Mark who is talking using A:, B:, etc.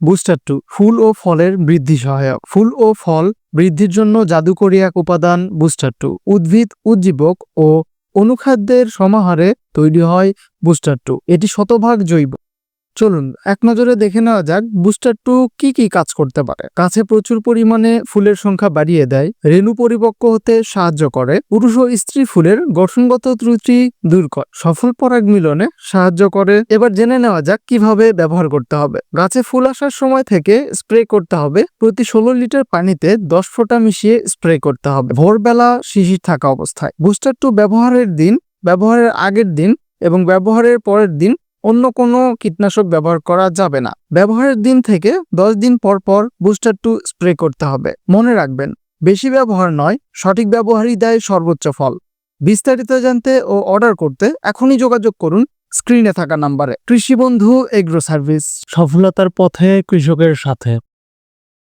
A: Booster two ফুল ও ফলের বৃদ্ধি সহায়ক। ফুল ও ফল বৃদ্ধির জন্য জাদুকরী এক উপাদান বুস্টার টু উদ্ভিদ উজ্জীবক ও অনুখাদ্যের সমাহারে তৈরি হয় বুস্টার টু এটি শতভাগ জৈব। চলুন, এক নজরে দেখে নেওয়া যাক বুস্টার টু কি কি কাজ করতে পারে। গাছে প্রচুর পরিমাণে ফুলের সংখ্যা বাড়িয়ে দেয়, রেণু পরিপক্ক হতে সাহায্য করে, পুরুষ ও স্ত্রী ফুলের গঠনগত ত্রুটি দূর করে। সফল পরাগ মিলনে সাহায্য করে। এবার জেনে নেওয়া যাক কীভাবে ব্যবহার করতে হবে। গাছে ফুল আসার সময় থেকে স্প্রে করতে হবে। প্রতি ষোলো লিটার পানিতে দশ ফোঁটা মিশিয়ে স্প্রে করতে হবে। ভোরবেলা শিশির থাকা অবস্থায়। বুস্টার টু ব্যবহারের দিন, ব্যবহারের আগের দিন এবং ব্যবহারের পরের দিন অন্য কোনো কীটনাশক ব্যবহার করা যাবে না। ব্যবহারের দিন থেকে দশ দিন পর পর বুস্টার টু স্প্রে করতে হবে। মনে রাখবেন, বেশি ব্যবহার নয়, সঠিক ব্যবহারই দেয় সর্বোচ্চ ফল। বিস্তারিত জানতে ও অর্ডার করতে এখনই যোগাযোগ করুন স্ক্রিনে থাকা নাম্বারে। কৃষি বন্ধু এগ্রো সার্ভিস।
B: সফলতার পথে কৃষকের সাথে।